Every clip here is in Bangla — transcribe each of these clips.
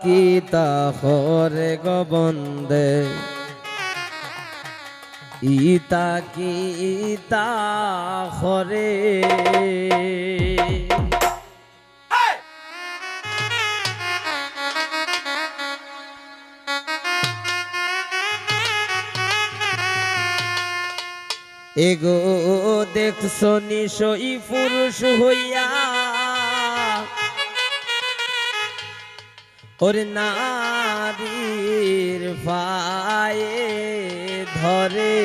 কিতা হরে গোবন্দে ইতা কিতা হরে? এগো দেখছ নিশই পুরুষ হইয়া ওরে নারীর পায়ে ধরে।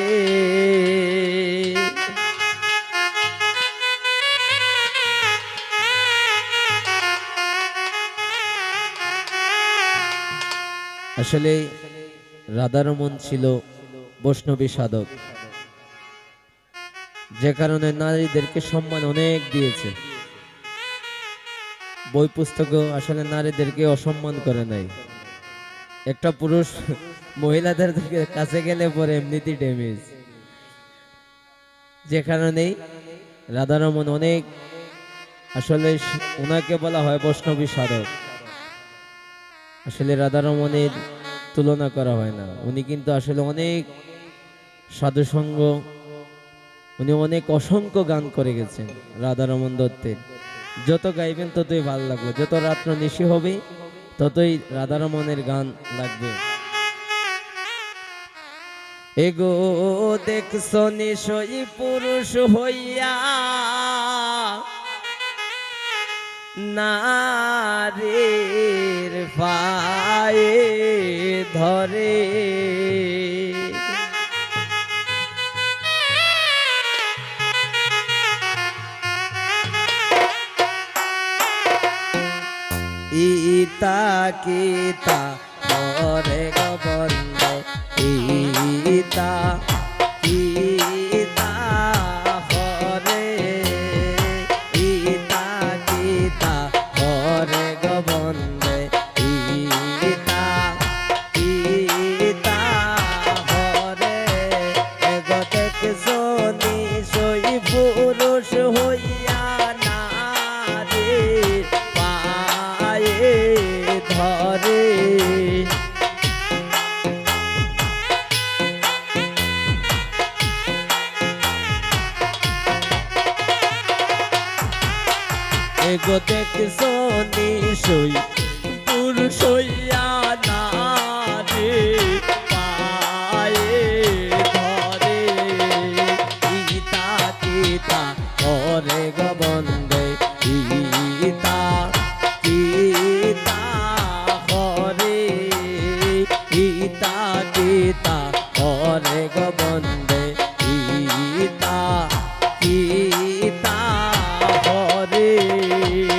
আসলে রাধারমন ছিল বৈষ্ণবী সাধক। যে কারণে নারীদেরকে সম্মান অনেক দিয়েছে। বই পুস্তকও আসলে নারীদেরকে অসম্মান করে নাই। একটা পুরুষ মহিলাদের কাছে গেলে পরে এমনিতেই ড্যামেজ। যে কারণেই রাধারমন অনেক আসলে ওনাকে বলা হয় বৈষ্ণবী সাধক। আসলে রাধারমনের তুলনা করা হয় না। উনি কিন্তু আসলে অনেক সাধুসঙ্গ উনি অনেক অসংখ্য গান করে গেছেন রাধারমন দত্তের। যত গাইবেন ততই ভালো লাগবে। যত রাত্র নিশি হবে, ততই রাধারমনের গান লাগবে। এগো দেখছ নিশই পুরুষ হইয়া, নারীর পায়ে ধরে। কিতা হরে গোবন্দ ইতা কিতা এগো দেখছ নিশই পুরুষ হইয়া নারী পায়ে ধরে। ইতা কিতা করে গবন্দে ইতা কিতা হরে ইতা কিতা করে গবন্দে ইতা কিতা হরে রে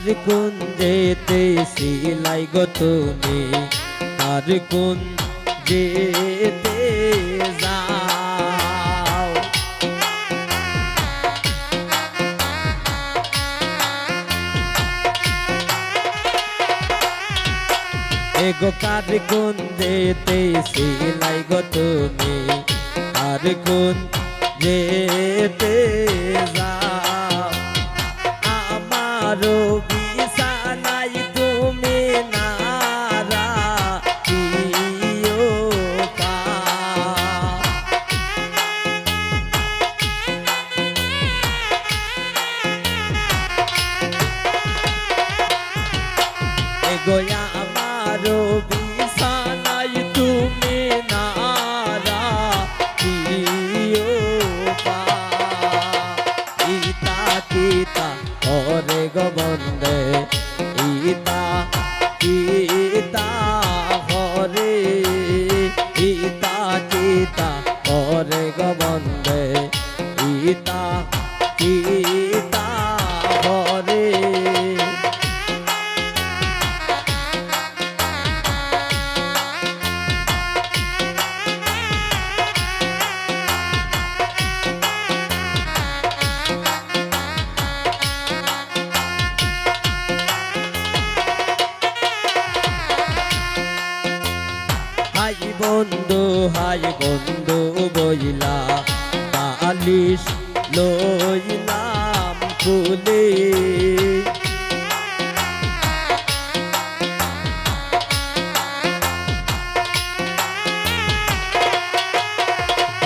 কার কোন যেতে সিলাই গো তুমি। কার কোন যেতে যাও। এগো কার কোন যেতে সিলাই গো তুমি। কার কোন যেতে যাও। আমারও বিছানাই তুমি নারা দিও পা। বালিশ লইলাম ফুলে।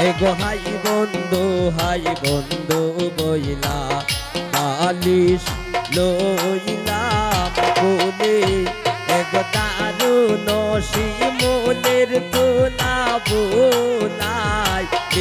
এগো হাই বন্ধু হাই বন্ধু বইলা, বালিশ লইলাম ফুলে। এগো দারুণ শিমুলের তোলা বোলাই কে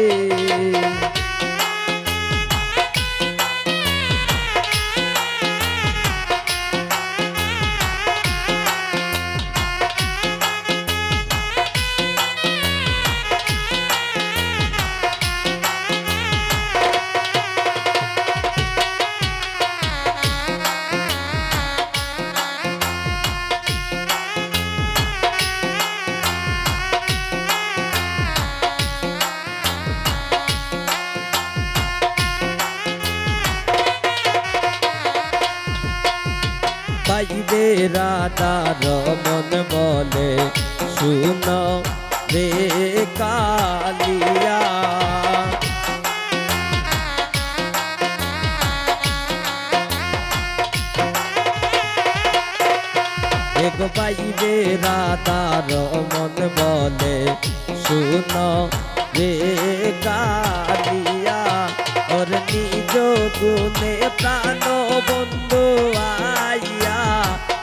হরে পাইবে রাধার মন বলে, শুন রে কালিয়া। এক পাইবে রাধার মন বলে, শুন রে কালিয়া। ওর নিজ গুণে প্রাণ বন্ধু আইয়া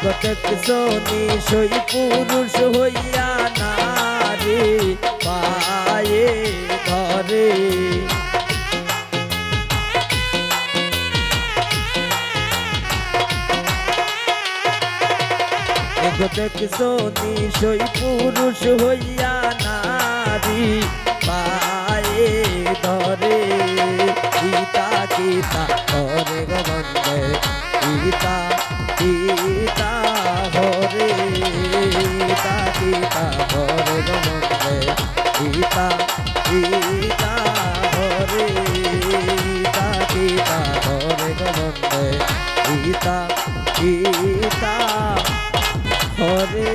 এগতেক সোনি সই পুরুষ হইয়া নারী, পায়ে ধরে। এগোতেক সোনি সই পুরুষ হইয়া নারী, পায়ে ধরে। গীতা গীতা হরে গোবন্দে গীতা গীতা হরে গীতা গীতা হরে গোবন্দে গীতা গীতা হরে গীতা গীতা হরে হরে